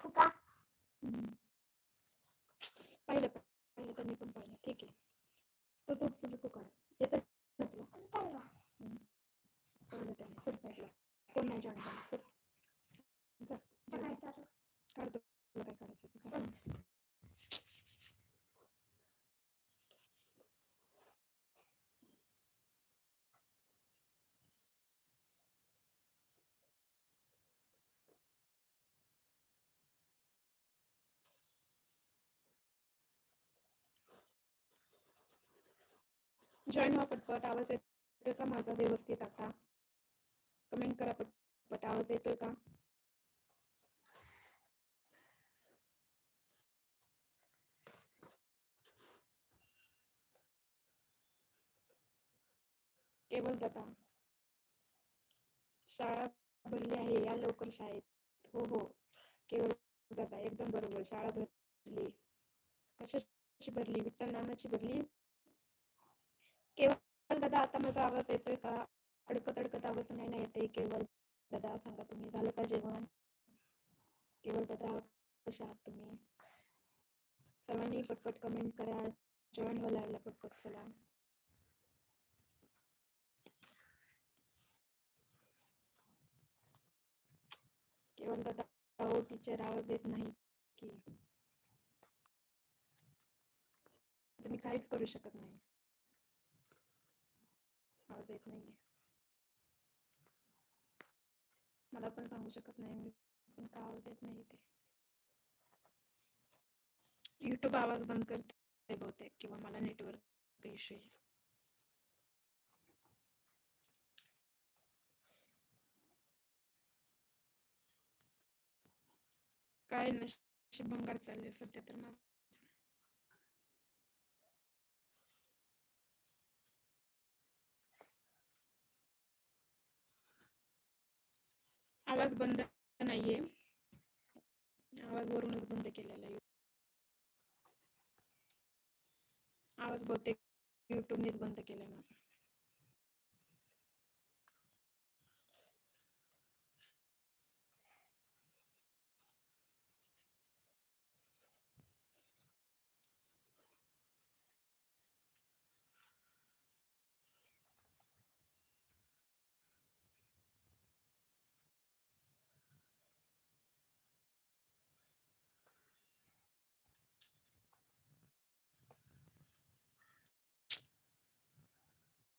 फुका पाहिलं पाहिलं तर मी पण पाहिलं. ठीक आहे. तर तू तुझं फुका येतं कोण नाही जॉईन जॉईन व्हा हो, पटपट. आवाज येतोय का? माझा व्यवस्थित आता. कमेंट करा पटपट. आवाज येतोय का? केवळ दादा. शाळा भरली आहे या लवकर शाळेत. हो हो. केवळ दादा एकदम बरोबर. शाळा भरली. कशाची भरली? विठ्ठल नामाची भरली? केवळ दादा आता माझा आवाज येतोय का? अडकत अडकत आवाज नाही ना येते केवळ दादा सांगा तुम्ही. झालं का जेवण? केवळ दादा कशा आहात तुम्ही? सर्वांनी पटपट कमेंट करा. जॉईन बोलायला पटपट चला. केवळ दादा हो टीचर आवाज येत नाही की. तुम्ही काहीच करू शकत नाही. आवाज येत नाहीये. मला पण सांगू शकत नाही मी पण का आवाज येत नाही ते युट्यूब आवाज बंद करते बहुतेक किंवा मला नेटवर्क इश्यू येईल काय नशीब भंगार चालले सध्या तर माझं. आवाज बंद नाहीये. आवाज वरूनच बंद केलेला आहे. आवाज बहुतेक युट्यूबनेच बंद केलाय माझा.